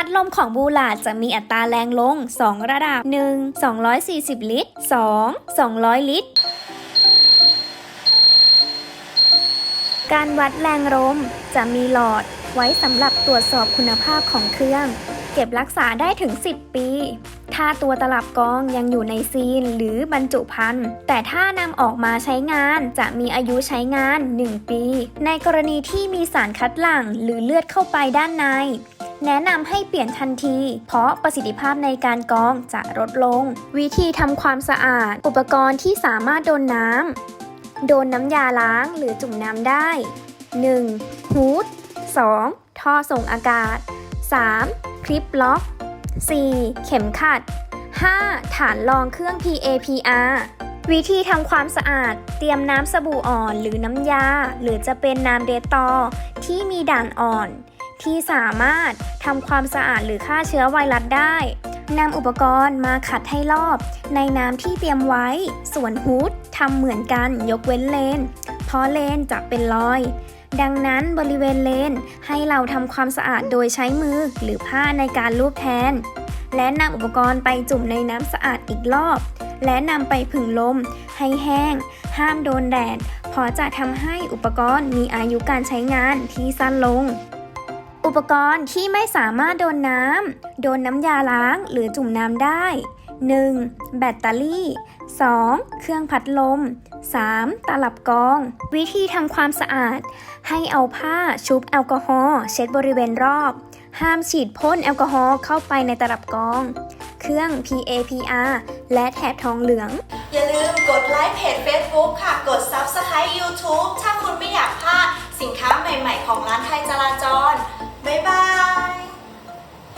พัดลมของบูลาดจะมีอัตราแรงลง 2 ระดับ 1. 240 ลิตร 2. 200 ลิตร การวัดแรงลมจะมีหลอดไว้สำหรับตรวจสอบคุณภาพของเครื่อง เก็บรักษาได้ถึง 10 ปี ถ้าตัวตลับกรองยังอยู่ในซีนหรือบรรจุภัณฑ์ แต่ถ้านำออกมาใช้งานจะมีอายุใช้งาน 1 ปี ในกรณีที่มีสารคัดหลั่งหรือเลือดเข้าไปด้านใน แนะนำให้เปลี่ยนทันที เพราะประสิทธิภาพในการกรองจะลดลง วิธีทำความสะอาด อุปกรณ์ที่สามารถโดนน้ำโดนน้ำยาล้างหรือจุ่มน้ำได้ 1. ฮูด 2. ท่อส่งอากาศ 3. คลิปล็อก 4. เข็มขัด 5. ฐานรองเครื่อง PAPR วิธีทำความสะอาด เตรียมน้ำสบู่อ่อนหรือน้ำยา หรือจะเป็นน้ำเดตอที่มีด่านอ่อน ที่สามารถทำความสะอาดหรือฆ่าเชื้อไวรัสได้นำอุปกรณ์มาขัดให้รอบ ในน้ำที่เตรียมไว้ ส่วนฮูดทำเหมือนกันยกเว้นเลน เพราะเลนจะเป็นรอย ดังนั้นบริเวณเลนให้เราทำความสะอาดโดยใช้มือหรือผ้าในการลูบแทน และนำอุปกรณ์ไปจุ่มในน้ำสะอาดอีกรอบ และนำไปผึ่งลม ให้แห้ง ห้ามโดนแดด เพราะจะทำให้อุปกรณ์มีอายุการใช้งานที่สั้นลง อุปกรณ์ที่ไม่สามารถโดนน้ำ โดนน้ำยาล้างหรือจุ่มน้ำได้ 1. แบตเตอรี่ 2. เครื่องพัดลม 3. ตลับกอง วิธีทำความสะอาด ให้เอาผ้าชุบแอลกอฮอล์เช็ดบริเวณรอบ ห้ามฉีดพ่นแอลกอฮอล์เข้าไปในตลับกอง เครื่อง PAPR และแถบทองเหลือง อย่าลืมกดไลค์เพจ Facebook ค่ะ กด Subscribe YouTube ถ้าคุณไม่อยากพลาดสินค้าใหม่ ๆ ของร้านไทยจราจร